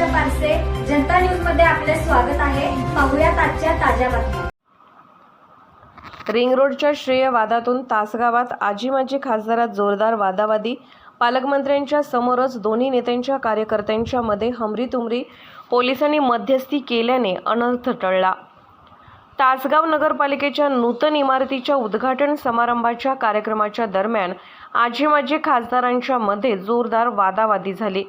आरसे जनता न्यूजमध्ये आपले स्वागत आहे. पाहुयात आजच्या ताज्या बातम्या. रिंग रोडच्या श्रेय वादातून तासगावात आजी माजी खासदारात जोरदार वादावादी. पालकमंत्र्यांच्या समोरच दोन्ही नेत्यांच्या कार्यकर्त्यांच्या मध्ये हमरीतुमरी. पोलिसांनी मध्यस्थी केल्याने अनर्थ टळला. तासगाव नगरपालिकेच्या नूतन इमारतीच्या उद्घाटन समारंभाच्या कार्यक्रमाच्या दरम्यान आजी माजी खासदारांच्या मध्ये जोरदार वादावादी झाली.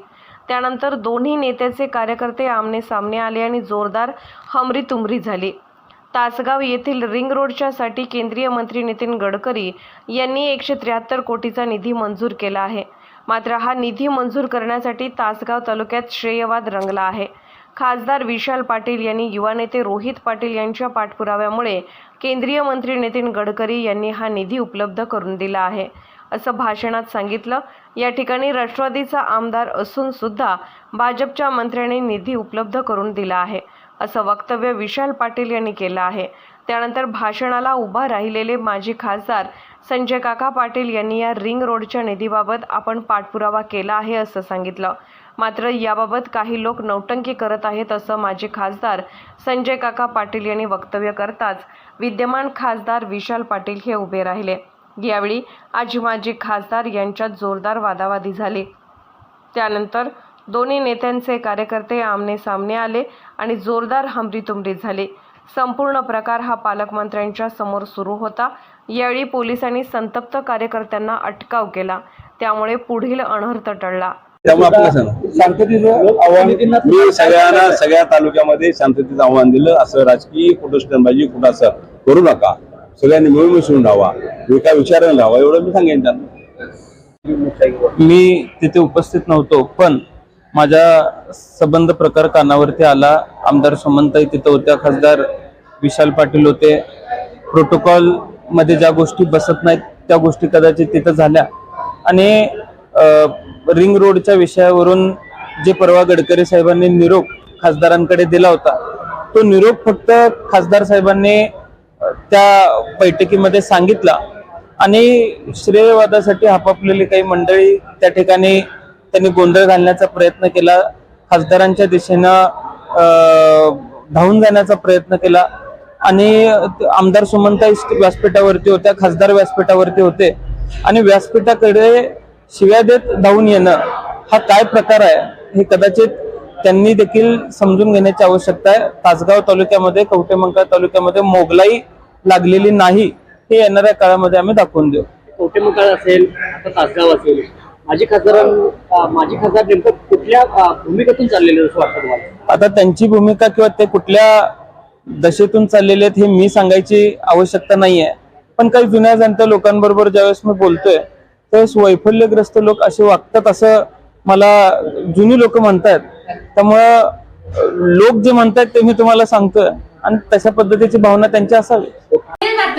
त्यानंतर दोन्ही नेत्याचे कार्यकर्ते आमने सामने आले आणि जोरदार हमरीतुमरी झाली. तासगाव येथील रिंग रोडच्यासाठी केंद्रीय मंत्री नितीन गडकरी यांनी एकशे त्र्याहत्तर कोटीचा निधी मंजूर केला आहे. मात्र हा निधी मंजूर करण्यासाठी तासगाव तालुक्यात श्रेयवाद रंगला आहे. खासदार विशाल पाटील यांनी युवा नेते रोहित पाटील यांच्या पाठपुराव्यामुळे केंद्रीय मंत्री नितीन गडकरी यांनी हा निधी उपलब्ध करून दिला आहे. असं भाषणात सांगितलं. या ठिकाणी राष्ट्रवादीचा आमदार असून सुद्धा भाजपच्या मंत्र्यांनी निधी उपलब्ध करून दिला आहे असं वक्तव्य विशाल पाटील यांनी केलं आहे. त्यानंतर भाषणाला उभा राहिलेले माजी खासदार संजय काका पाटील यांनी या रिंग रोडच्या निधीबाबत आपण पाठपुरावा केला आहे असं सांगितलं. मात्र याबाबत काही लोक नौटंकी करत आहेत असं माजी खासदार संजय काका पाटील यांनी वक्तव्य करताच विद्यमान खासदार विशाल पाटील हे उभे राहिले. यावेळी आजी माजी खासदार यांच्यात जोरदार वादावादी झाली. त्यानंतर दोन्ही नेत्यांचे कार्यकर्ते आमने सामने आले आणि जोरदार हमरीतुमरी झाली. संपूर्ण प्रकार हा पालकमंत्र्यांच्या समोर सुरू होता. यावेळी पोलिसांनी संतप्त कार्यकर्त्यांना अटकाव केला. त्यामुळे पुढील अनर्थ टळला. त्यामुळे आपलं सांग. शांततेचं आव्हान मी सगळ्यांना सगळ्या तालुक्यामध्ये शांततेचं आव्हान दिलं. असं राजकीय कुठं कुठं असं करू नका. सगळ्यांनी मिळून मिसळून राहावा. काय विचारायला लावा एवढं मी सांगेन त्यांना. मी तिथे उपस्थित नव्हतो पण माझ्या संबंध प्रकार कानावरती आला. आमदार सुमंताई तिथं होत्या खासदार विशाल पाटील होते. प्रोटोकॉलमध्ये ज्या गोष्टी बसत नाहीत त्या गोष्टी कदाचित तिथं झाल्या. आणि रिंग रोडच्या विषयावरून जे परवा गडकरी साहेबांनी निरोप खासदारांकडे दिला होता तो निरोप फक्त खासदार साहेबांनी त्या बैठकीमध्ये सांगितला. आणि श्रेयवादासाठी हापापलेली काही मंडळी त्या ठिकाणी त्यांनी गोंधळ घालण्याचा प्रयत्न केला खासदारांच्या दिशेनं धावून जाण्याचा प्रयत्न केला. आणि आमदार सुमंताई व्यासपीठावरती होत्या खासदार व्यासपीठावरती होते. आणि व्यासपीठाकडे शिव्या देत धावून येणं हा काय प्रकार आहे हे कदाचित त्यांनी देखील समजून घेण्याची आवश्यकता आहे. तासगाव तालुक्यामध्ये कवटेमंका तालुक्यामध्ये मोगलाई लागलेली नाही. हे येणाऱ्या काळामध्ये आम्ही दाखवून देऊ. कवटेमंकाळ असेल आता तासगाव असेल माजी खासदार माजी खासदार नेमकं कुठल्या भूमिकेतून चाललेलं असं वाटतं तुम्हाला? आता त्यांची भूमिका किंवा ते कुठल्या दशेतून चाललेले आहेत हे मी सांगायची आवश्यकता नाहीये. पण काही जुन्या जाणत्या लोकांबरोबर ज्यावेळेस मी बोलतोय त्यावेळेस वैफल्यग्रस्त लोक असे वागतात असं मला जुनी लोक म्हणतात त्यामुळं लोक जे म्हणतात ते मी तुम्हाला सांगतोय. आणि तशा पद्धतीची भावना त्यांची असावी.